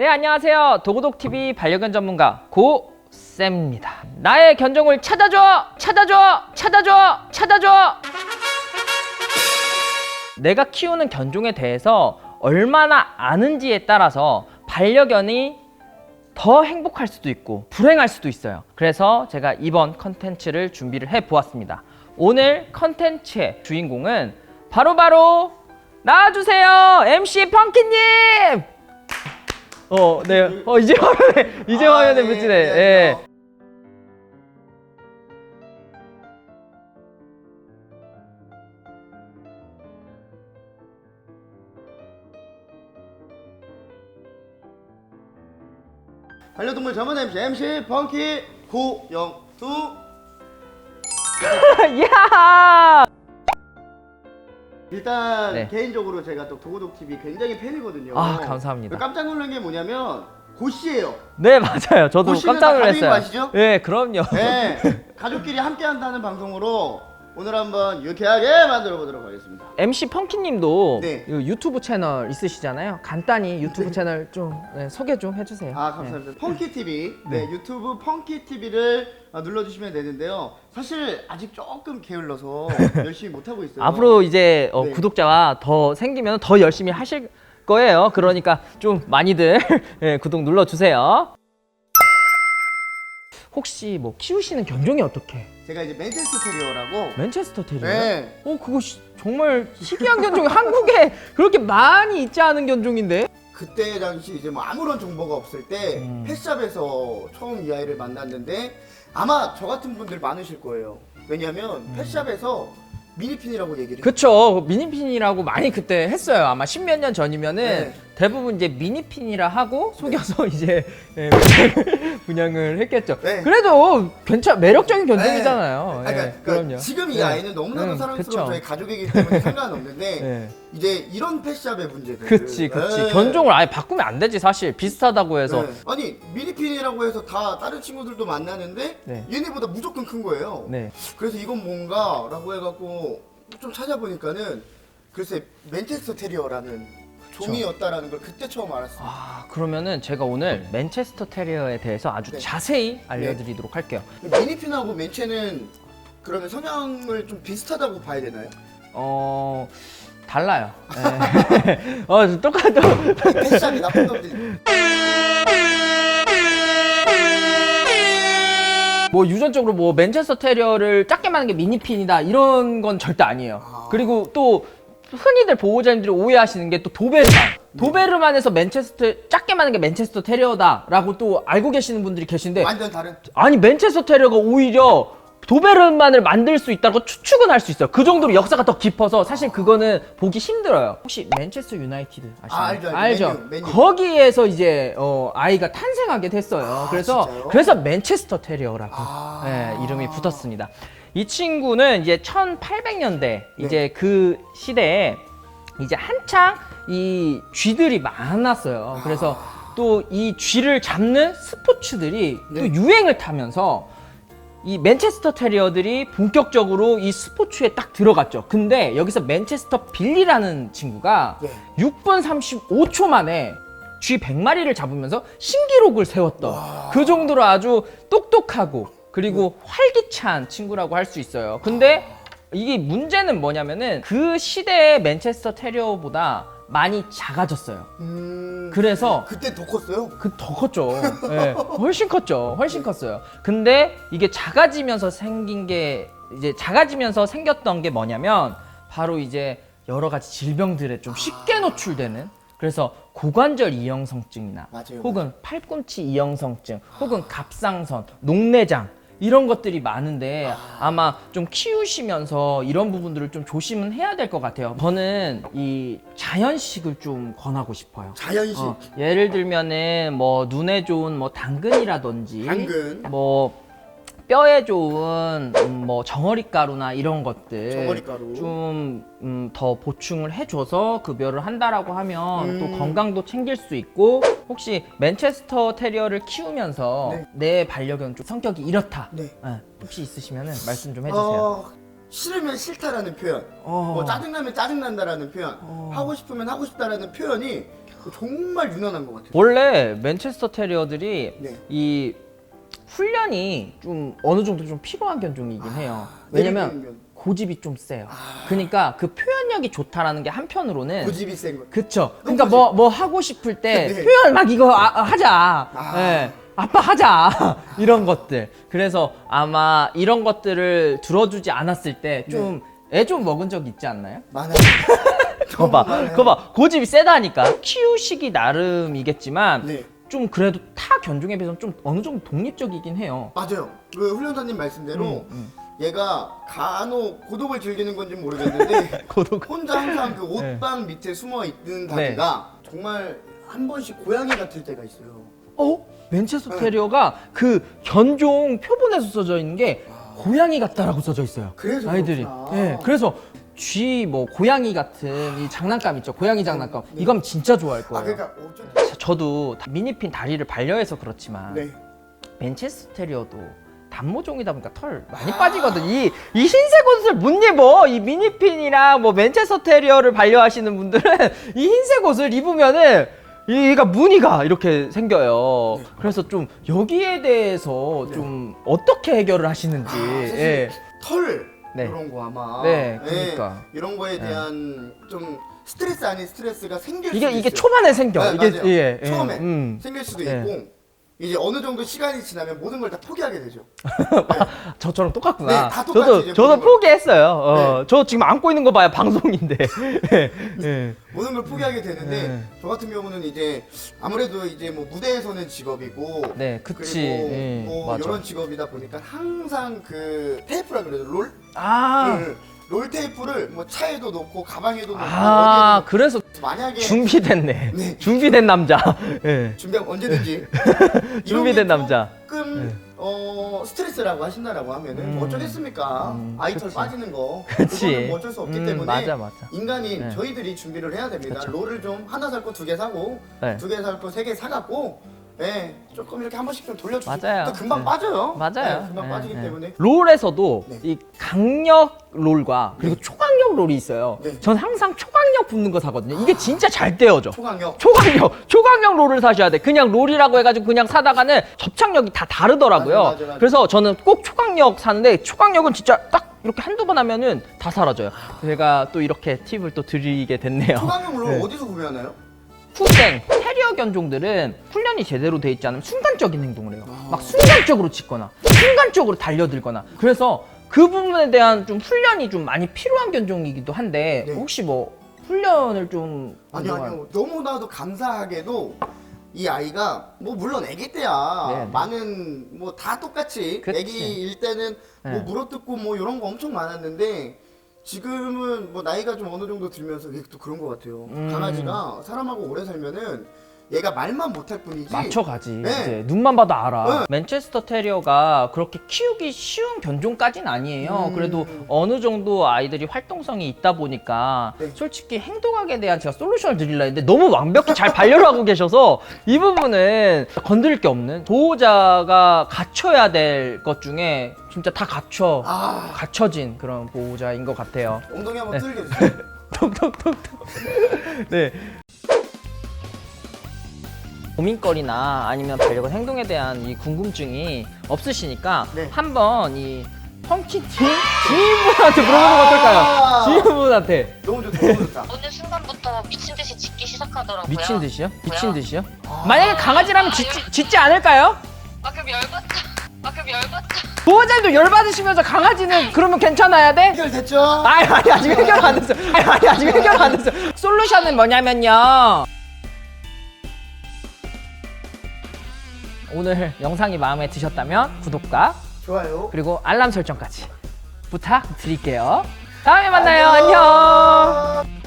네, 안녕하세요. 도구독TV 반려견 전문가 고쌤입니다. 나의 견종을 찾아줘! 찾아줘! 찾아줘! 찾아줘! 내가 키우는 견종에 대해서 얼마나 아는지에 따라서 반려견이 더 행복할 수도 있고 불행할 수도 있어요. 그래서 제가 이번 컨텐츠를 준비를 해 보았습니다. 오늘 컨텐츠의 주인공은 바로바로 나와주세요. MC 펑키님! 어, 네. 어, 이제 화면에, 이제 아, 화면에 네, 붙이네. 안녕하세요. 예. 반려동물 전문 MC MC 펑키 고영두 야! 일단 네. 개인적으로 제가 또 도구독 TV 굉장히 팬이거든요. 아, 감사합니다. 깜짝 놀란 게 뭐냐면 고씨예요. 네, 맞아요. 저도 깜짝 다 놀랐어요. 거 아시죠? 네, 그럼요. 네, 가족끼리 함께 한다는 방송으로 오늘 한번 유쾌하게 만들어 보도록 하겠습니다. MC 펑키님도 네. 이 유튜브 채널 있으시잖아요. 간단히 유튜브 네. 채널 좀 네, 소개 좀 해주세요. 아 감사합니다. 펑키 TV, 네. 네. 유튜브 펑키 TV를 눌러주시면 되는데요. 사실 아직 조금 게을러서 열심히 못 하고 있어요. 앞으로 이제 어, 네. 구독자가 더 생기면 더 열심히 하실 거예요. 그러니까 좀 많이들 예, 구독 눌러주세요. 혹시 뭐 키우시는 견종이 어떻게? 제가 이제 맨체스터 테리어라고 맨체스터 테리어? 네. 어 그거 시- 정말 희귀한 견종이 한국에 그렇게 많이 있지 않은 견종인데? 그때 당시 이제 뭐 아무런 정보가 없을 때 음. 펫샵에서 처음 이 아이를 만났는데 아마 저 같은 분들 많으실 거예요. 왜냐면 음. 펫샵에서 미니핀이라고 얘기를. 그쵸 미니핀이라고 많이 그때 했어요 아마 십몇 년 전이면은 네. 대부분 이제 미니핀이라 하고 속여서 이제 예, 분양을 했겠죠 네. 그래도 괜찮 매력적인 견종이잖아요 아, 예, 그러니까, 그럼요 지금 이 네. 아이는 너무나도 음, 사랑스러운 그쵸. 저희 가족이기 때문에 상관은 없는데 예. 이제 이런 펫샵의 문제들 그치 그치 네. 견종을 아예 바꾸면 안 되지 사실 비슷하다고 해서 네. 아니 미니핀이라고 해서 다 다른 친구들도 만나는데 네. 얘네보다 무조건 큰 거예요. 네. 그래서 이건 뭔가라고 해갖고 좀 찾아보니까는 글쎄 맨체스터 테리어라는 종이었다라는 걸 그때 처음 알았어요. 아 그러면은 제가 오늘 맨체스터 테리어에 대해서 아주 네. 자세히 알려드리도록 할게요 미니핀하고 맨체는 그러면 성향을 좀 비슷하다고 봐야 되나요? 어 달라요 예. 어 똑같아 패션이 나쁜 놈들. 뭐 유전적으로 뭐 맨체스터 테리어를 작게 만든 게 미니핀이다 이런 건 절대 아니에요. 아. 그리고 또 흔히들 보호자님들이 오해하시는 게 또 도베르만. 도베르만에서 맨체스터 작게 만든 게 맨체스터 테리어다라고 또 알고 계시는 분들이 계신데 완전 다른. 아니 맨체스터 테리어가 오히려 도베르만을 만들 수 있다고 추측은 할 수 있어요. 그 정도로 역사가 더 깊어서 사실 그거는 보기 힘들어요. 혹시 맨체스터 유나이티드 아시나요? 아, 알죠, 알죠. 맨유, 맨유. 거기에서 이제 어, 아이가 탄생하게 됐어요. 아, 그래서 진짜요? 그래서 맨체스터 테리어라고 아. 예, 이름이 붙었습니다. 이 친구는 이제 1800년대 네. 이제 그 시대에 이제 한창 이 쥐들이 많았어요. 그래서 또 이 쥐를 잡는 스포츠들이 네. 또 유행을 타면서 이 맨체스터 테리어들이 본격적으로 이 스포츠에 딱 들어갔죠. 근데 여기서 맨체스터 빌리라는 친구가 네. 6분 35초 만에 쥐 100마리를 잡으면서 신기록을 세웠던 그 정도로 아주 똑똑하고 그리고 활기찬 친구라고 할 수 있어요. 근데 이게 문제는 뭐냐면은 그 시대의 맨체스터 테리어보다 많이 작아졌어요. 음. 그래서 그때 더 컸어요. 그 더 컸죠. 예, 훨씬 컸죠. 훨씬 컸어요. 근데 이게 작아지면서 생긴 게 이제 작아지면서 생겼던 게 뭐냐면 바로 이제 여러 가지 질병들에 좀 쉽게 노출되는 그래서 고관절 이형성증이나 맞아요. 혹은 팔꿈치 이형성증 혹은 갑상선, 녹내장 이런 것들이 많은데 아마 좀 키우시면서 이런 부분들을 좀 조심은 해야 될 것 같아요. 저는 이 자연식을 좀 권하고 싶어요. 자연식. 어, 예를 들면은 뭐 눈에 좋은 뭐 당근이라든지 당근. 뭐 뼈에 좋은 음, 뭐 정어리 가루나 이런 것들 정어리 가루. 좀 음, 더 보충을 해줘서 급여를 한다라고 하면 음. 또 건강도 챙길 수 있고 혹시 맨체스터 테리어를 키우면서 네. 내 반려견 좀 성격이 이렇다 네. 예, 혹시 있으시면은 말씀 좀 해주세요. 어, 싫으면 싫다라는 표현. 어. 뭐 짜증나면 짜증난다라는 표현. 어. 하고 싶으면 하고 싶다라는 표현이 정말 유난한 것 같아요. 원래 맨체스터 테리어들이 네. 이 훈련이 좀 어느 정도 좀 필요한 견종이긴 해요. 왜냐면 예를 들면 고집이 좀 세요. 그러니까 그 표현력이 좋다라는 게 한편으로는 고집이 센 거. 그쵸. 그러니까 뭐 뭐 하고 싶을 때 네. 표현 막 이거 아, 아, 하자. 아. 예. 아빠 하자. 이런 것들. 그래서 아마 이런 것들을 들어주지 않았을 때 좀 애 좀 먹은 적 있지 않나요? 많아요. 그거 봐. 그거 봐. 고집이 세다니까. 키우시기 나름이겠지만 네. 좀 그래도 타 견종에 비해서는 좀 어느 정도 독립적이긴 해요. 맞아요. 그 훈련사님 말씀대로 음, 음. 얘가 간혹 고독을 즐기는 건지 모르겠는데 고독. 혼자 항상 그 네. 옷방 밑에 숨어 있는 다리가 정말 한 번씩 고양이 같을 때가 있어요. 어? 맨체스터 테리어가 그 견종 표본에서 써져 있는 게 고양이 같다라고 써져 있어요. 그래서 아이들이. 그렇구나. 예. 그래서 쥐 뭐 고양이 같은 이 장난감 있죠. 고양이 장난감. 이건 진짜 좋아할 아 거예요. 그러니까 어쩐 자, 저도 미니핀 다리를 반려해서 그렇지만 네. 맨체스터 테리어도 단모종이다 보니까 털 많이 빠지거든. 이, 이 흰색 옷을 못 입어. 이 미니핀이랑 뭐 맨체스터 테리어를 반려하시는 분들은 이 흰색 옷을 입으면은 얘가 무늬가 이렇게 생겨요. 그래서 좀 여기에 대해서 좀 어떻게 해결을 하시는지. 아, 예. 털 네. 이런 거 아마 네, 예, 그러니까. 이런 거에 대한 좀 스트레스 아닌 스트레스가 생길 이게 수도 이게 있어요. 초반에 생겨. 네, 이게 맞아요. 예, 예. 처음에 음. 생길 수도 네. 있고 이제 어느 정도 시간이 지나면 모든 걸 다 포기하게 되죠. 저처럼 똑같구나. 네, 다 똑같이 저도 이제 저도 보는. 포기했어요. 어, 네. 저 지금 안고 있는 거 봐요. 방송인데. 예, 예. 모든 걸 포기하게 되는데 네. 저 같은 경우는 이제 아무래도 이제 뭐 무대에서는 직업이고 네, 그치. 그리고 예, 뭐 맞아. 이런 직업이다 보니까 항상 그 테이프라 그래요 롤? 아, 그 롤 테이프를 뭐 차에도 놓고 가방에도 놓고 아, 어디에도 그래서 놓고 만약에 준비됐네. 네. 준비된 남자. 예. 준비하면 언제든지 준비된 남자. 조금 어 스트레스라고 하신다라고 하면은 음. 뭐 어쩌겠습니까 음, 아이털. 빠지는 거 그치. 그거는 뭐 어쩔 수 없기 음, 때문에 맞아, 맞아. 인간인 네. 저희들이 준비를 해야 됩니다. 롤을 좀 하나 살 거 두 개 사고 네. 두 개 살 거 세 개 사갖고 네 조금 이렇게 한 번씩 좀 돌려주고 맞아요. 또 금방 네. 빠져요 맞아요. 네, 금방 예, 빠지기 예. 때문에 롤에서도 네. 이 강력 롤과 그리고 초강력 롤이 있어요. 네. 전 항상 초강력 붙는 거 사거든요. 이게 진짜 잘 떼어져. 초강력 초강력, 초강력 롤을 사셔야 돼. 그냥 롤이라고 해가지고 그냥 사다가는 접착력이 다 다르더라고요. 맞아, 맞아, 맞아. 그래서 저는 꼭 초강력 사는데 초강력은 진짜 딱 이렇게 한두 번 하면은 다 사라져요. 제가 또 이렇게 팁을 또 드리게 됐네요. 초강력 롤 네. 어디서 구매하나요? 후땡 테리어 견종들은 훈련이 제대로 돼 있지 않으면 순간적인 행동을 해요. 아. 막 순간적으로 짖거나 순간적으로 달려들거나. 그래서 그 부분에 대한 좀 훈련이 좀 많이 필요한 견종이기도 한데 네. 혹시 뭐 훈련을 좀 아니요 아니요 너무나도 감사하게도 이 아이가 뭐 물론 아기 때야 네, 네. 많은 뭐 다 똑같이 그치. 아기일 때는 뭐 네. 물어뜯고 뭐 이런 거 엄청 많았는데 지금은 뭐 나이가 좀 어느 정도 들면서 이게 또 그런 것 같아요 음. 강아지가 사람하고 오래 살면은 얘가 말만 못할 뿐이지 맞춰가지. 네. 이제 눈만 봐도 알아. 네. 맨체스터 테리어가 그렇게 키우기 쉬운 견종까진 아니에요. 음. 그래도 어느 정도 아이들이 활동성이 있다 보니까 네. 솔직히 행동학에 대한 제가 솔루션을 드리려 했는데 너무 완벽히 잘 반려를 하고 계셔서 이 부분은 건드릴 게 없는 보호자가 갖춰야 될 것 중에 진짜 다 갖춰 아 갖춰진 그런 보호자인 것 같아요. 엉덩이 한번 네. 틀게 주세요 톡톡톡톡. 네. 고민거리나 아니면 반려견 행동에 대한 이 궁금증이 없으시니까 네. 한번 이 펌킨 팀 지인분한테 물어보는 거 어떨까요? 지인분한테 너무 좋다 너무 좋다 어느 순간부터 미친 듯이 짖기 시작하더라고요. 미친 듯이요? 미친? 듯이요? 아. 만약에 강아지라면 짖지, 짖지 않을까요? 아 그럼 열받죠. 아 그럼 열받죠. 보호자도 열받으시면서 강아지는 그러면 괜찮아야 돼? 해결됐죠? 아니 아니 아직 해결 안 됐어. 아니 아니 아직 해결 안 됐어. 솔루션은 뭐냐면요. 오늘 영상이 마음에 드셨다면 구독과 좋아요 그리고 알람 설정까지 부탁드릴게요. 다음에 만나요. 안녕.